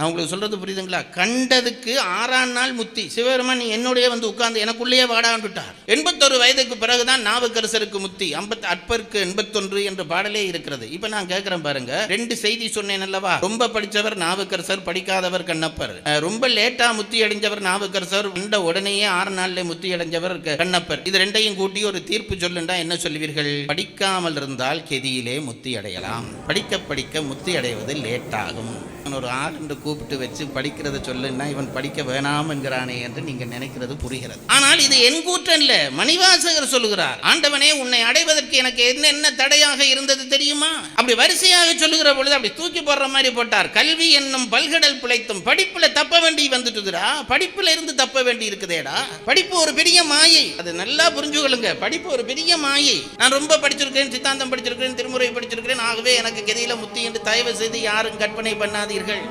நான் உங்களுக்கு சொல்றது புரியுதுங்களா? கண்டதுக்கு ஆறாம் நாள் முத்தி சிவபெருமான் நீ என்னுடைய வந்து உட்கார்ந்து எனக்குள்ளேயே வாடாண்டுட்டார் எண்பத்தொரு வயதுக்கு பிறகுதான் நாவுக்கரசருக்கு முத்தி ஐம்பத்து அற்பருக்கு எண்பத்தொன்று என்ற பாடலே இருக்கிறது. இப்போ நான் கேட்குறேன் பாருங்க ரெண்டு செய்தி சொன்னேன் அல்லவா? ரொம்ப படிச்சவர் நாவுக்கரசர் படிக்காதவர் கண்ணப்பர். ரொம்ப லேட்டா முத்தி அடைஞ்சவர் நாவுக்கரசர் உண்ட உடனேயே ஆறு நாள்ல முத்தி அடைஞ்சவர் கண்ணப்பர். இது ரெண்டையும் கூட்டி ஒரு தீர்ப்பு சொல்லுண்டா என்ன சொல்லுவீர்கள்? படிக்காமல் இருந்தால் கெதியிலே முத்தி அடையலாம். படிக்க படிக்க முத்தி அடைவது லேட்டாகும். ஒரு ஆறு கூப்பிட்டு வச்சு படிக்கிறத சொல்லுன்னா இவன் படிக்க வேணாம் என்கிறானே என்று நீங்க நினைக்கிறது புரிகிறது. ஆனால் இது என் கூற்றம் இல்ல மணிவாசகர் சொல்லுகிறார் ஆண்டவனே உன்னை அடைவதற்கு எனக்கு என்னென்ன தடையாக இருந்தது தெரியுமா? அப்படி வரிசையாக சொல்லுகிற பொழுது அப்படி தூக்கி போடுற மாதிரி போட்டார். கல்வி என்னும் பல்கடல் பிழைத்தும் படிப்புல தப்ப வேண்டி வந்துட்டுதுடா. படிப்புல இருந்து தப்ப வேண்டி இருக்குதேடா. படிப்பு ஒரு பெரிய மாயை. அது நல்லா புரிஞ்சுக்கொள்ளுங்க படிப்பு ஒரு பெரிய மாயை. நான் ரொம்ப படிச்சிருக்கேன் சித்தாந்தம் படிச்சிருக்கேன் திருமுறை படிச்சிருக்கிறேன். ஆகவே எனக்கு கெதியில முத்தி என்று தயவு செய்து யாரும் கற்பனை பண்ணாதீர்கள்.